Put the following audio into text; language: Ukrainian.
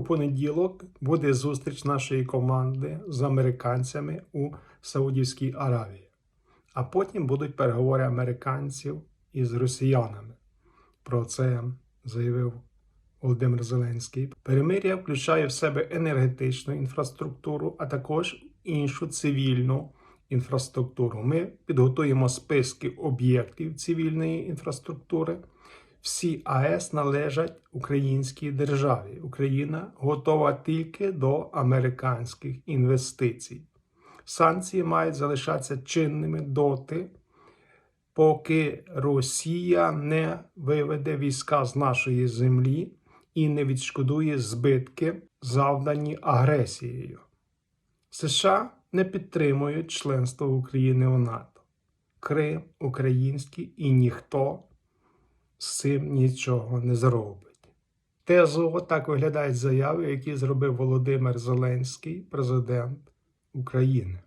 У понеділок буде зустріч нашої команди з американцями у Саудівській Аравії, а потім будуть переговори американців із росіянами. Про це заявив Володимир Зеленський. Перемир'я включає в себе енергетичну інфраструктуру, а також іншу цивільну інфраструктуру. Ми підготуємо списки об'єктів цивільної інфраструктури. Всі АЕС належать українській державі. Україна готова тільки до американських інвестицій. Санкції мають залишатися чинними доти, поки Росія не виведе війська з нашої землі і не відшкодує збитки, завдані агресією. США не підтримують членство України у НАТО. Крим український і ніхто з цим нічого не зробить. Тезово так виглядають заяви, які зробив Володимир Зеленський, президент України.